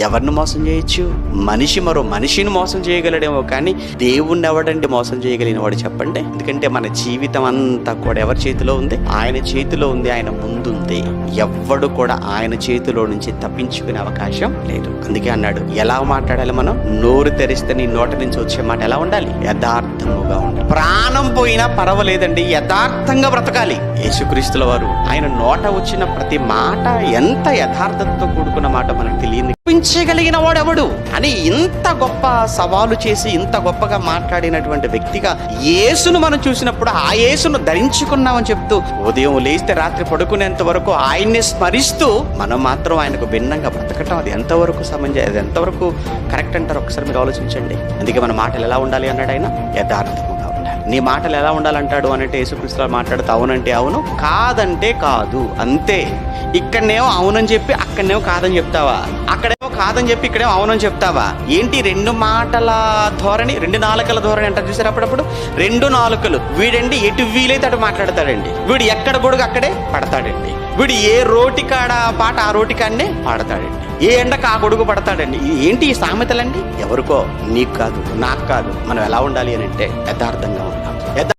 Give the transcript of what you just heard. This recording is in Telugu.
ఎవరిని మోసం చేయొచ్చు? మనిషి మరో మనిషిని మోసం చేయగలడేమో కానీ దేవుణ్ణి ఎవడండి మోసం చేయగలిగిన వాడు చెప్పండి. ఎందుకంటే మన జీవితం అంతా కూడా ఎవరి చేతిలో ఉంది? ఆయన చేతిలో ఉంది ఆయన ముందుంది. ఎవ్వడు కూడా ఆయన చేతిలో నుంచి తప్పించుకునే అవకాశం లేదు. అందుకే అన్నాడు ఎలా మాట్లాడాలి మనం? నోరు తెరిస్తే నీ నోట నుంచి వచ్చే మాట ఎలా ఉండాలి? యథార్థముగా ఉండాలి. ప్రాణం పోయినా పర్వాలేదండి యథార్థంగా బ్రతకాలి. యేసుక్రీస్తుల వారు ఆయన నోట వచ్చిన ప్రతి మాట ఎంత యథార్థతతో కూడుకున్న మాట మనకు తెలియదు ఒప్పించగలిగిన వాడెవడు? అని ఇంత గొప్ప సవాలు చేసి ఇంత గొప్పగా మాట్లాడినటువంటి వ్యక్తిగా యేసును మనం చూసినప్పుడు ఆ యేసును ధరించుకున్నామని చెప్తూ ఉదయం లేస్తే రాత్రి పడుకునేంత వరకు ఆయన్ని స్మరిస్తూ మనం మాత్రం ఆయనకు భిన్నంగా బ్రతకటం. అది ఎంతవరకు సమంజ అది ఎంతవరకు కరెక్ట్ అంటారు ఒకసారి మీరు ఆలోచించండి. అందుకే మన మాటలు ఎలా ఉండాలి? అన్నాడు ఆయన యథార్థం. నీ మాటలు ఎలా ఉండాలంటాడు అనంటే యేసుక్రీస్తు మాట్లాడుతూ అవునంటే అవును కాదంటే కాదు. అంతే. ఇక్కడనేమో అవునని చెప్పి అక్కడనేమో కాదని చెప్తావా? అక్కడేమో కాదని చెప్పి ఇక్కడేమో అవునని చెప్తావా? ఏంటి రెండు మాటల ధోరణి? రెండు నాలుకల ధోరణి అంటారు చూసారు అప్పుడప్పుడు? రెండు నాలుకలు. వీడండి ఎటు వీలైతే అటు మాట్లాడతాడండి. వీడు ఎక్కడ గొడుగు అక్కడే పడతాడండి. వీడు ఏ రోటి కాడ పాట ఆ రోటి కాడనే పాడతాడండి. ఏ ఎండకు ఆ గొడుగు పడతాడండి? ఏంటి ఈ సామెతలండి? ఎవరికో నీకు కాదు నాకు కాదు మనం ఎలా ఉండాలి అని అంటే యథార్థంగా ఉండాలి